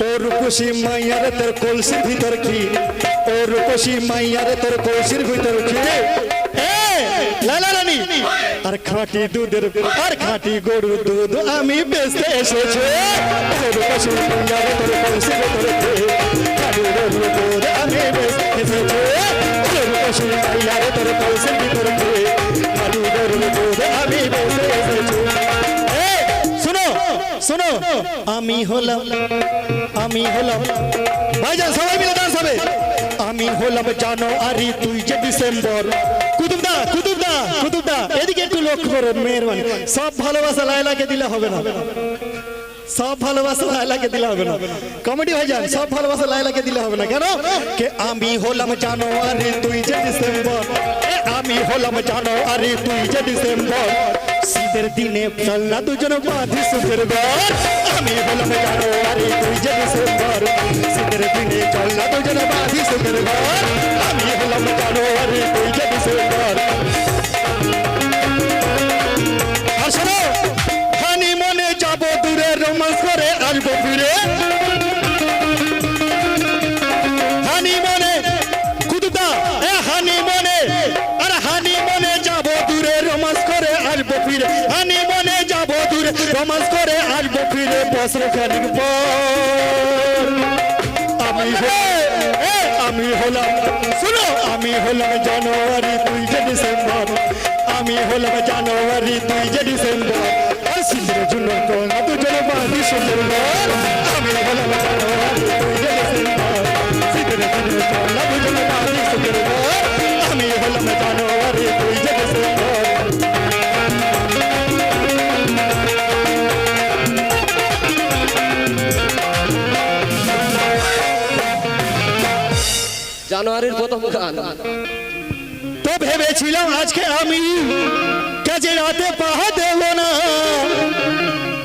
ও রূপসী মাইয়ার তোর কলসির ভিতর কি? ও রূপসী মাইয়ার তোর কলসির ভিতর কি? এ, আর খাঁটি দুধের আর খাঁটি গরুর দুধ আমি বেচতে এসেছি। রূপসী মাইয়ার তোর কলসির ভিতর কি? শোনো, আমি হলাম আমি হলাম। ভাইজান, সবাই মিলে ডান্স হবে। আমি হলাম জানো আরি তুই যে ডিসেম্বর। কুতুবদা কুতুবদা কুতুবদা এদিকে একটু লক্ষ্য করো, মেহরবানি। সব ভালোবাসা লাইলাকে দিলে হবে না। সব ভালোবাসা লাইলাকে দিলে হবে না। কমেডি ভাইজান, সব ভালোবাসা লাইলাকে দিলে হবে না। কেন? কে আমি হলাম জানো আরে তুই যে ডিসেম্বর। আমি হলাম জানো আরে তুই যে ডিসেম্বর। শীতের দিনে চল না দুজন বাঁধি সুখের ঘর আমি হলাম জানো আরে তুই যে ডিসেম্বর শীতের দিনে চল না দুজন বাঁধি সুখের ঘর আমি হলাম জানো আরে তুই যে ডিসেম্বর রোমান্স করে আসব ফিরে বছর খানিক আমি আমি হলাম, শুনো, আমি হলাম জানুয়ারি তুই যে ডিসেম্বর। আমি হলাম জানুয়ারি তুই যে ডিসেম্বর। আর তোলা দুজন বাঁধি সুন্দর। আমি হলাম জানুয়ারি তুই যে ডিসেম্বর। বাঁধি সুন্দর। জানুয়ারির প্রথম গান তো ভেবেছিলাম আজকে আমি কাজে রাতে পাহা দেব না।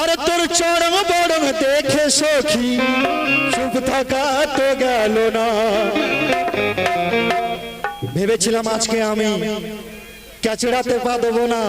আর তোর চরম বরং দেখে সখী, চুপ থাকা তো গেল না। ভেবেছিলাম আজকে আমি ক্যাচড়াতে পা দেবো না।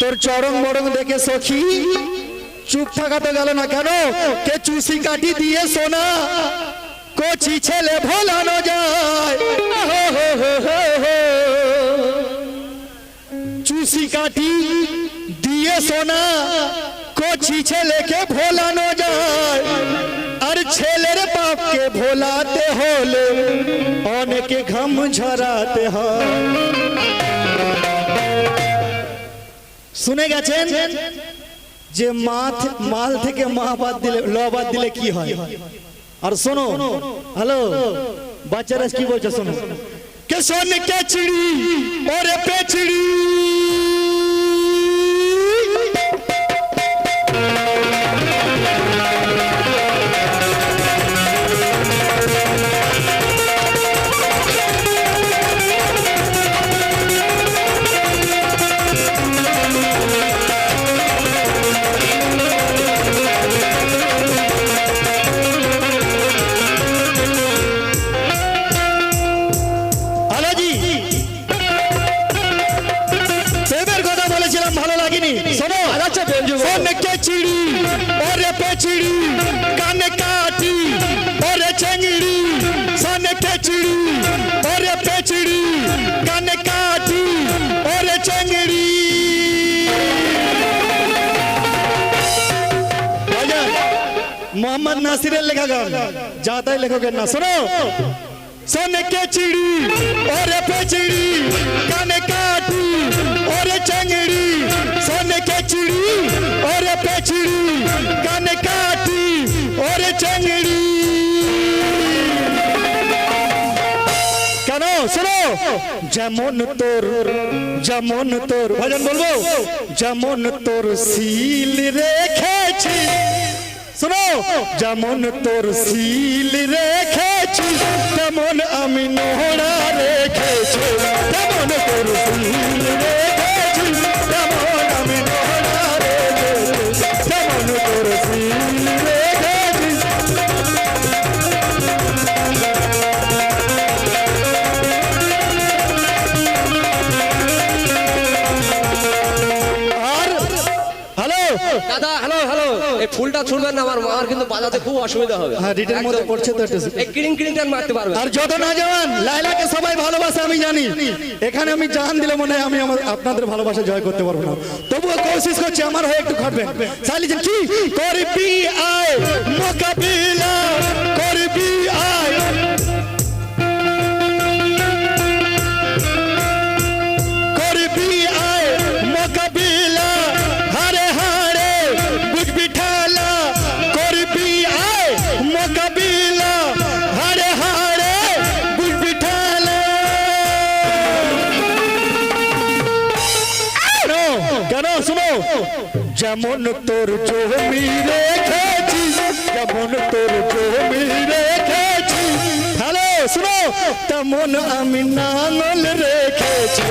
তোর চরম বরং দেখে সখী, চুপ থাকাতে গেল না। কেন? কে চুষি কাটি দিয়ে সোনা, কচি ছেলে ভোলানো যায়। চুষি কাটি দিয়ে সোনা কচি ছেলেকে ভোলানো যায়। আর ছেলের বাপকে ভোলাতে হলে অনেকে ঘাম ঝরাতে হয়। শুনে গেছেন যে মা থে- মাল থেকে মা বাদ দিলে, ল বাদ দিলে কি হয়? আর শোনো, হ্যালো, বাচ্চারা কি বলছে শোনো? কে শোন কে চিড়ি ওরে পেচিড়ি নাসিরের লেখা গান। যাতাই লেখকের না শোনো। শোনে কে চিড়ি? ওরে পে চিড়ি। কানে কাটি ওরে চাঙড়ি শোনে কে চিড়ি? ওরে পে চিড়ি। কানে কাটি ওরে চাঙড়ি কেন? শোনো। যেমন তোর যেমন তোর ভজন বলব। যেমন তোর সিল রেখেছি। শোনো। যেমন তোর শিল রেখেছি তেমন আমি নোহরা রেখেছি। তেমন তোর শিল রেখেছি। ফুলটা ছুড়বেন না আমার মার কিন্তু বাজাতে খুব অসুবিধা হবে। হ্যাঁ, রিটের মধ্যে পড়ছে তো একটু। এই কিরিং কিরিং টান মারতে পারবে আর যত না জওয়ান লাইলাকে সবাই ভালোবাসে আমি জানি। এখানে আমি জান দিলে মনে হয় আমি আমার আপনাদের ভালোবাসা জয় করতে পারব না। তবুও কোশিশ করছি আমার হয়ে একটু খাটবেন যে কি? করবি আয় মোকাবিলা করবি আয় যেমন তোর জমি রেখেছি? কেমন তোর জমি রেখেছি? হ্যালো, শুনো। তেমন আমি নাঙল রেখেছি?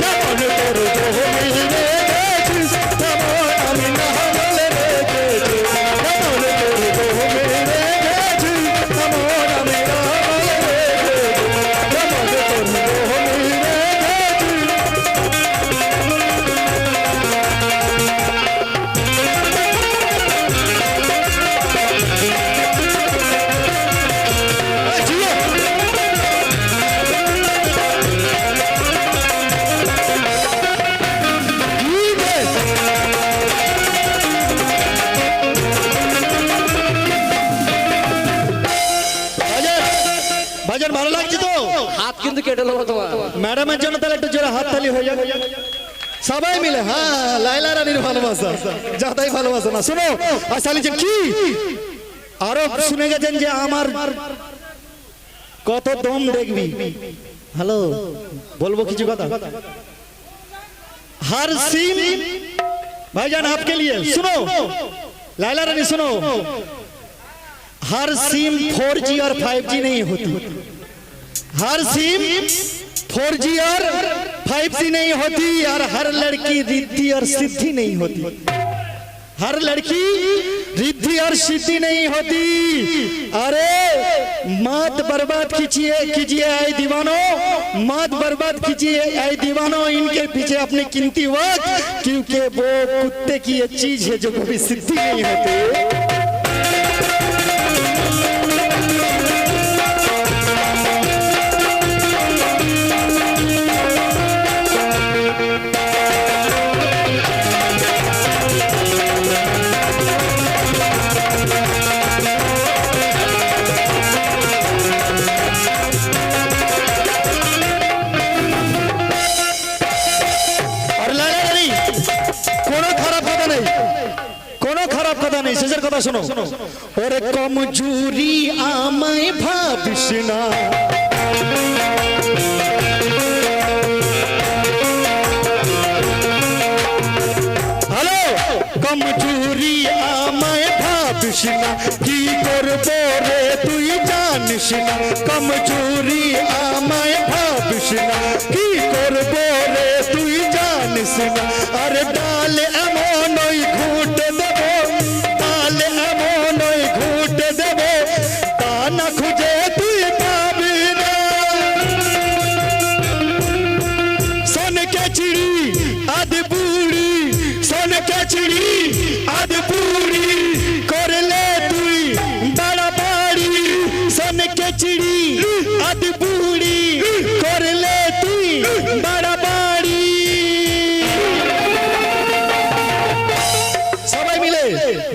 কেমন তোর ম্যাডামের জন্য তাহলে একটু জোরে হাততালি হয়ে যাবে সবাই মিলে হ্যাঁ লাইলা রানীর ভালোবাসা যাতাই ভালোবাসা না শোনো আর চালিয়েছেন কি আরো শুনে গেছেন যে আমার কত দম দেখবি হ্যালো বলবো কিছু কথা हर सीन भाईजान आपके लिए सुनो लाइला रानी सुनो हर सिम 4G और 5G नहीं होती हर सिम फोर जी और फाइव जी नहीं होती और हर लड़की रिद्धि और सिद्धि नहीं होती। हर लड़की रिद्धि और सिद्धि नहीं होती। अरे, मत बर्बाद कीजिए कीजिए आए दीवानो। मत बर्बाद कीजिए आए दीवानो। इनके पीछे अपने कीमती वक्त, क्योंकि वो कुत्ते की ये चीज़ है जो कभी सिद्धि नहीं होती। শোনো। ওরে কমজুরি আমায় ভাবিস না। হ্যালো? কমজুরি আমায় ভাবিস না। কি করব রে তুই জানিস না। কমজুরি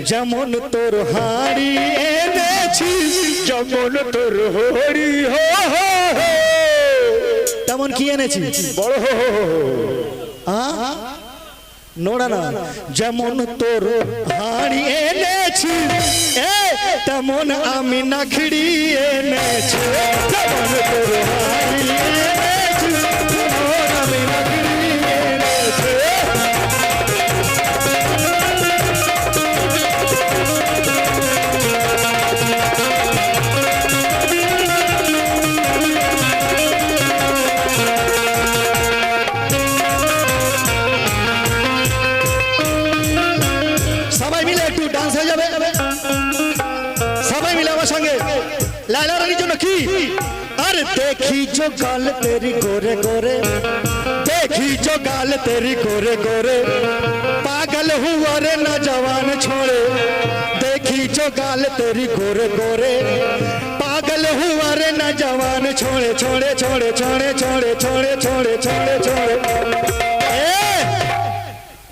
যেমন তোর হাড়ি এনেছি, যেমন তোর হরি হো। তেমন কি এনেছি? বড় হো? নোড়া না। যেমন তোর হাড়ি এনেছি তেমন আমি নাখড়ি এনেছি। তোর হাড়ি এনেছি। जो गाल तेरी गोरे गोरे। देखी जो गाल तेरी गोरे गोरे। पागल हुआ रे न जवान छोड़े। देखी जो गाल तेरी गोरे गोरे। पागल हुआ रे न जवान छोड़े छोड़े छोड़े छोड़े छोड़े छोड़े छोड़े छोड़े। छोड़े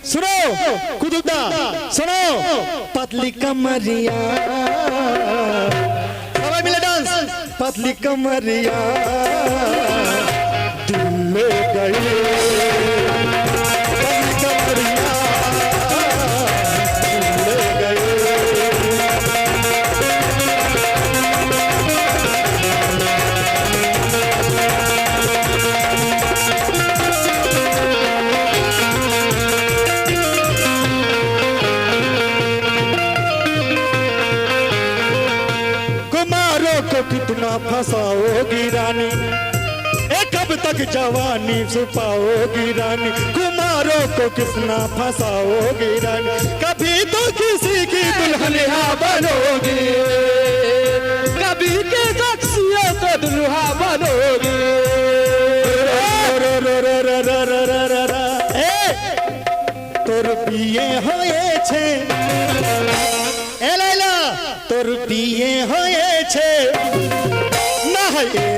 सुनो कुदुदा सुनो। पतली कमरिया। पतली कमरिया दिल में गई अपना फंसाओगी रानी। ए, कब तक जवानी छुपाओगी रानी? कुमारों को कितना फंसाओगी रानी? कभी तो किसी की दुल्हनिया बनोगी। कभी के शख्सियों को दुल्हा बनोगी। तोर पिए होए छे। ए, लैला, तोर पिए होए छे। yeah.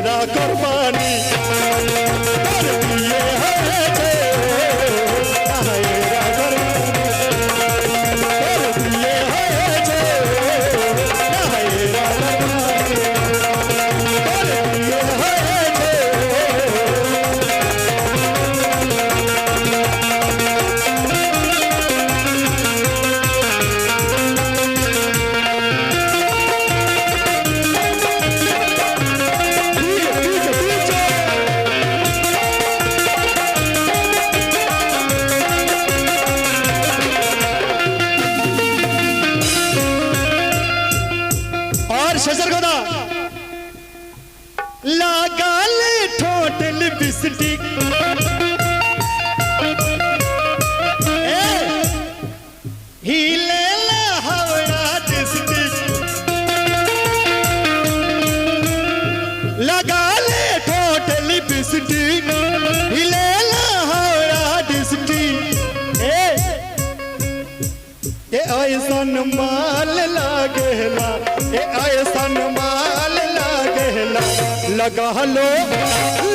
लगालो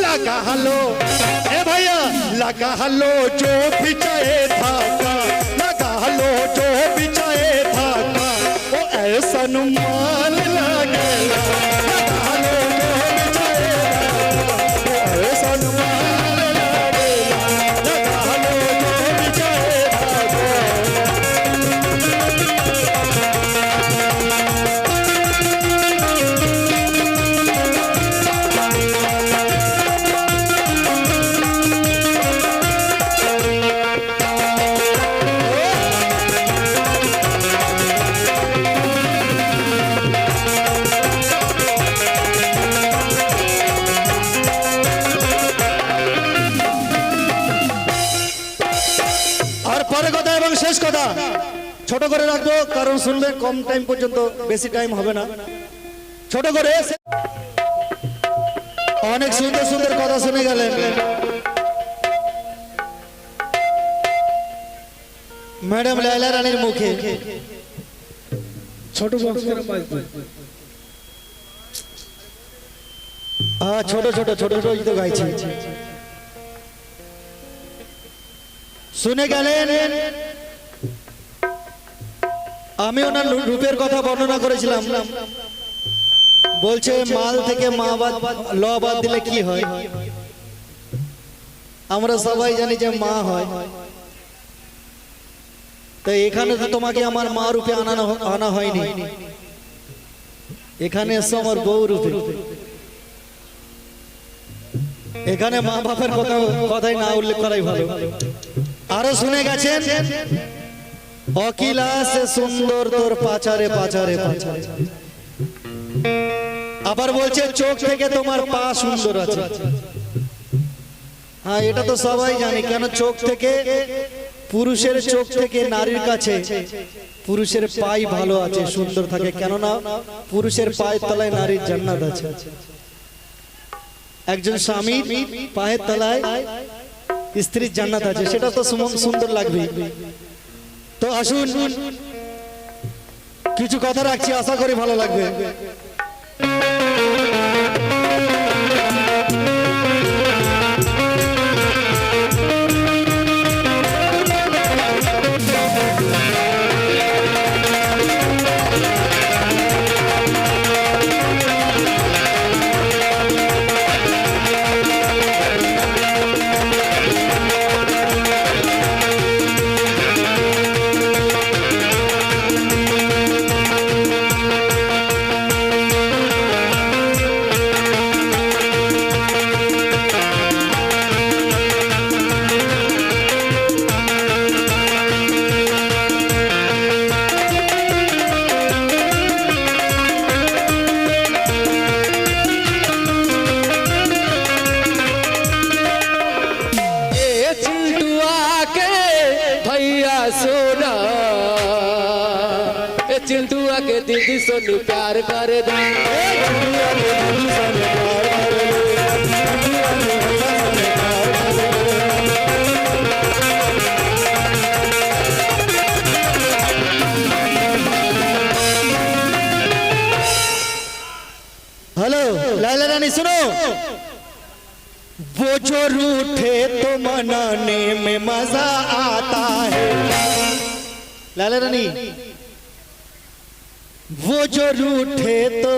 लगालो ए भैया लगालो जो भी चाहे धागा लगालो जो भी चाहे धागा ओ ऐसा नुमान শেষ কথা। ছোট করে রাখব, কারণ শুনবেন কম টাইম পর্যন্ত বেশি টাইম হবে না। ছোট করে অনেক সুন্দর সুন্দর কথা শুনে গেলেন। ম্যাডাম লাইলা রানীর মুখে। ছোট হ্যাঁ ছোট ছোট ছোট ছোট গাইছি। শুনে গেলেন। আমি ওনার রূপের কথা বর্ণনা করেছিলাম। বলছে, মাল থেকে মা বাদ, ল বাদ দিলে কি হয়? আমরা সবাই জানি যে মা হয়। তো এখানে তো তোমাকে আমার মা রূপে আনানো আনা হয়নি। এখানে এসো আমার বউ রূপে। এখানে মা বাপের কথা কথাই না উল্লেখ করাই ভালো। আরও শুনে গেছেন? অকিলাস সুন্দর তোর পাচারে পাচারে পাচারে। আবার বলছে, চোখ থেকে তোমার পা সুন্দর আছে। হ্যাঁ এটা তো সবাই জানে, কেন চোখ থেকে, পুরুষের চোখ থেকে নারীর কাছে পুরুষের পাই ভালো আছে, সুন্দর থাকে। কেননা, পুরুষের পায়ের তলায় নারীর জান্নাত আছে। একজন স্বামী পায়ের তলায় স্ত্রীর জান্নাত আছে। সেটা তো সুন্দর লাগবে। তো আসুন। কিছু কথা রাখছি আশা করি ভালো লাগবে। सुन प्यार कर दे। हेलो लाला रानी, सुनो। वो जो रूठे तो मनाने में मज़ा आता है। लाला रानी वो जो रूठे तो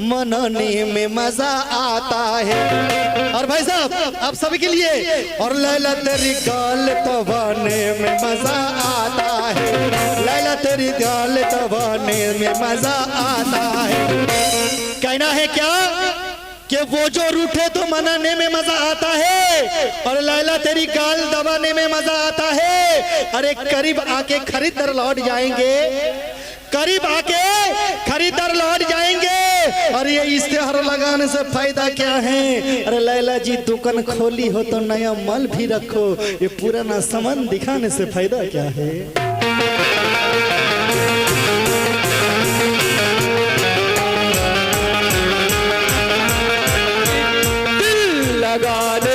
मनाने में मज़ा आता है। और भाई साहब, आप सभी के लिए, और लैला तेरी गाल तबाने में मज़ा आता है। लैला तेरी गाल तबाने में मज़ा आता है। कहना है क्या कि वो जो रूठे तो मनाने में मज़ा आता है, और लैला तेरी गाल दबाने में मज़ा आता है। अरे करीब आके खरीद कर लौट जाएँगे। करीब आके खरीदर लौट जाएँगे। और ये इश्तेहार लगाने से फ़ायदा क्या है? अरे लैला जी, दुकान खोली हो तो नया माल भी रखो। ये पुराना सामान दिखाने से फ़ायदा क्या है? लगाने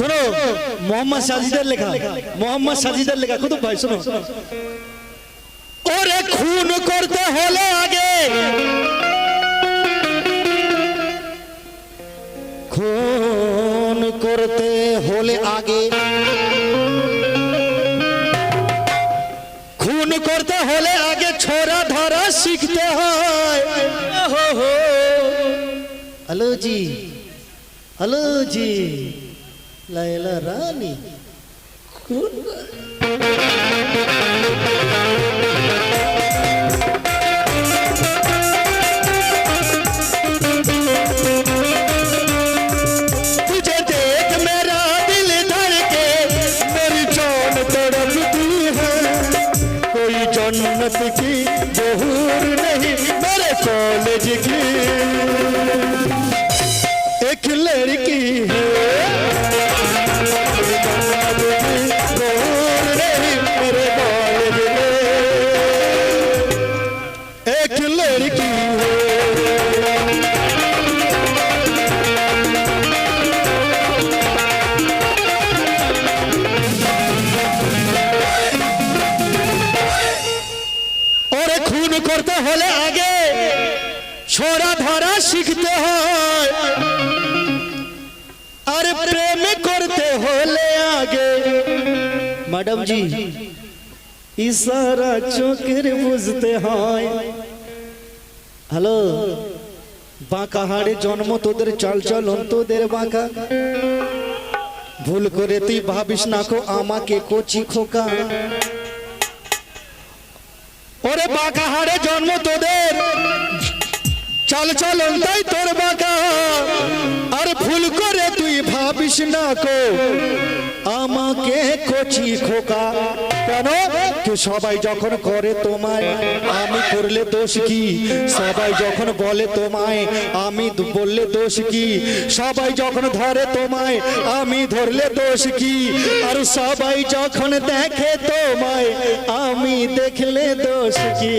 শোনো, মোহাম্মদ সাজিদের লেখা, মোহাম্মদ সাজিদার লেখা কত ভাই, শোনো। ওরে খুন করতে হলে আগে। খুন করতে হলে আগে। খুন করতে হলে আগে ছোরা ধরা শিখতে হয়। হো হো হ্যালো জি হ্যালো জি। लयला राणी. कोण? শিখতে হয়। আরে প্রেম করতে হলে আগে ম্যাডাম জি ইশারা চোখের বুঝতে হয়। হ্যালো? বাঁকা হাড়ে জন্ম তোদের, চাল চলন তোদের বাঁকা। ভুল করে তুই ভাবিস না কো আমাকে কচি খোকা। ওরে বাঁকা হাড়ে জন্ম তোদের চল চল তাই তোর বাঁকা। আর ভুল করে তুই ভাবিস না কো। আমাকে কচি খোকা। কেন? কে সবাই যখন করে তোমায়, আমি করলে দোষ কি? সবাই যখন বলে তোমায়, আমি বললে দোষ কি? সবাই যখন ধরে তোমায়, আমি ধরলে দোষ কি? আর সবাই যখন দেখে তোমায়, আমি দেখলে দোষ কি?